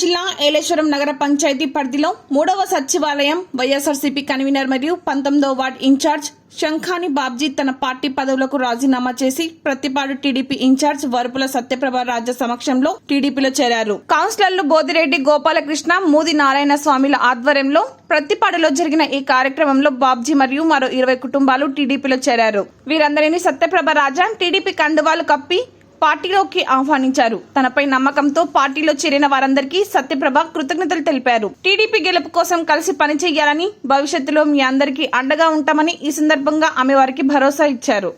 జిల్లా ఏలేశ్వరం నగర పంచాయతీ పరిధిలో మూడవ సచివాలయం వైఎస్ఆర్సీపీ కన్వీనర్ మరియు పంతొమ్మిదవ వార్డ్ ఇన్ఛార్జ్ శంఖాని బాబ్జీ తన పార్టీ పదవులకు రాజీనామా చేసి ప్రతిపాడు టీడీపీ ఇన్ఛార్జ్ వరుపుల సత్యప్రభ రాజ సమక్షంలో టీడీపీలో చేరారు. కౌన్సిలర్లు బోదిరెడ్డి గోపాలకృష్ణ మూది నారాయణ స్వామిల ఆధ్వర్యంలో ప్రతిపాడులో జరిగిన ఈ కార్యక్రమంలో బాబ్జీ మరియు మరో ఇరవై కుటుంబాలు టీడీపీలో చేరారు. వీరందరినీ సత్యప్రభ రాజా టీడీపీ కండువాలు కప్పి పార్టీలోకి ఆహ్వానించారు. తనపై నమ్మకంతో పార్టీలో చేరిన వారందరికీ సత్యప్రభ కృతజ్ఞతలు తెలిపారు. టీడీపీ గెలుపు కోసం కలిసి పనిచేయాలని భవిష్యత్తులో మీ అందరికీ అండగా ఉంటామని ఈ సందర్భంగా ఆమె వారికి భరోసా ఇచ్చారు.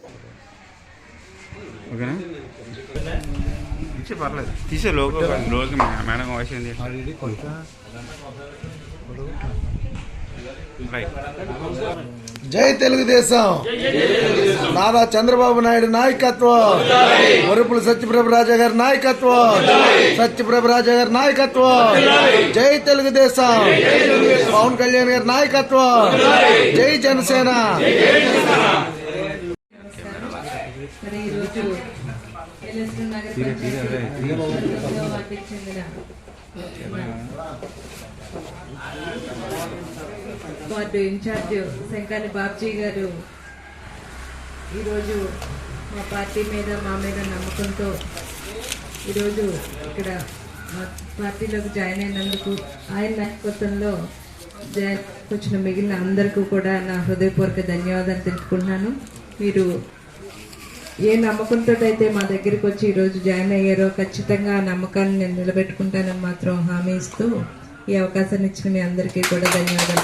రైట్ జై తెలుగుదేశం. నారా చంద్రబాబు నాయుడు నాయకత్వం. వరుపుల సత్యప్రభు రాజా గారి నాయకత్వం. సత్యప్రభు రాజా గారి నాయకత్వం. జై తెలుగుదేశం. పవన్ కళ్యాణ్ గారి నాయకత్వం. జై జనసేన. చెందిన వార్డు ఇన్ఛార్జ్ శంకాని బాబ్జీ గారు ఈరోజు మా పార్టీ మీద మా మీద నమ్మకంతో ఈరోజు ఇక్కడ మా పార్టీలోకి జాయిన్ అయినందుకు ఆయన నాయకత్వంలో జాయిన్ వచ్చిన మిగిలిన అందరికీ కూడా నా హృదయపూర్వక ధన్యవాదాలు తెలుపుకుంటున్నాను. మీరు ఏ నమ్మకంతో అయితే మా దగ్గరికి వచ్చి ఈరోజు జాయిన్ అయ్యారో ఖచ్చితంగా ఆ నమ్మకాన్ని నేను నిలబెట్టుకుంటానని మాత్రం హామీ ఇస్తూ ఈ అవకాశాన్ని ఇచ్చిన మీ అందరికీ కూడా ధన్యవాదాలు